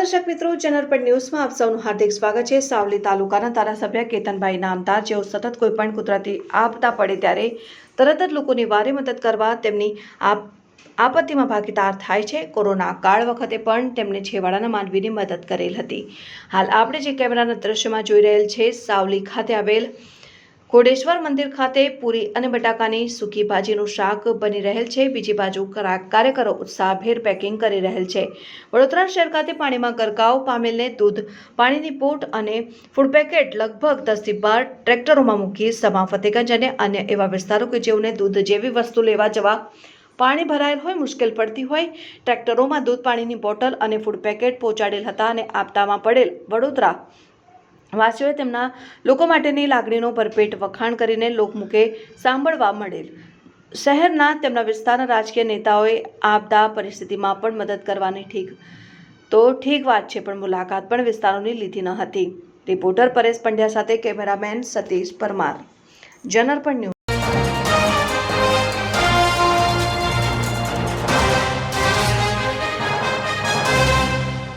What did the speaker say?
દર્શક મિત્રો ચેનલ પર ન્યૂઝમાં આપ સૌનું હાર્દિક સ્વાગત છે. સાવલી તાલુકાના ધારાસભ્ય કેતનભાઈ નામદાર, જેઓ સતત કોઈ પણ કુદરતી આપતા પડે ત્યારે તરત જ લોકોની વારે મદદ કરવા તેમની આપ, આપત્તિમાં ભાગીદાર થાય છે. કોરોના કાળ વખતે પણ તેમણે છેવાડાના માનવીની મદદ કરેલ હતી. હાલ આપણે જે કેમેરાના દ્રશ્યમાં જોઈ રહેલ છે, સાવલી ખાતે આવેલ કોડેશ્વર મંદિર ખાતે પૂરી અને બટાકાની સૂકી ભાજીનું શાક બની રહેલ છે. બીજી બાજુ કાર્યકરો ઉત્સાહભેર પેકિંગ કરી રહેલ છે. વડોદરા શહેર ખાતે પાણીમાં ગરકાવ, પામેલને દૂધ, પાણીની પોટ અને ફૂડ પેકેટ લગભગ દસથી બાર ટ્રેક્ટરોમાં મૂકી સમા ફતેગંજ અને અન્ય એવા વિસ્તારો કે જેઓને દૂધ જેવી વસ્તુ લેવા જવા પાણી ભરાયેલ હોય, મુશ્કેલ પડતી હોય, ટ્રેક્ટરોમાં દૂધ પાણીની બોટલ અને ફૂડ પેકેટ પહોંચાડેલ હતા અને આપતામાં પડેલ વડોદરા વાસીઓએ તેમના લોકો માટેની લાગણીનો ભરપેટ વખાણ કરીને લોકમુખે સાંભળવા મળેલ. શહેરના તેમના વિસ્તારના રાજકીય નેતાઓએ આપદા પરિસ્થિતિમાં પણ મદદ કરવાની ઠીક, તો ઠીક વાત છે, પણ મુલાકાત પણ વિસ્તારોની લીધી ન હતી. રિપોર્ટર પરેશ પંડ્યા સાથે કેમેરામેન સતીશ પરમાર. જનરપણ ન્યૂઝ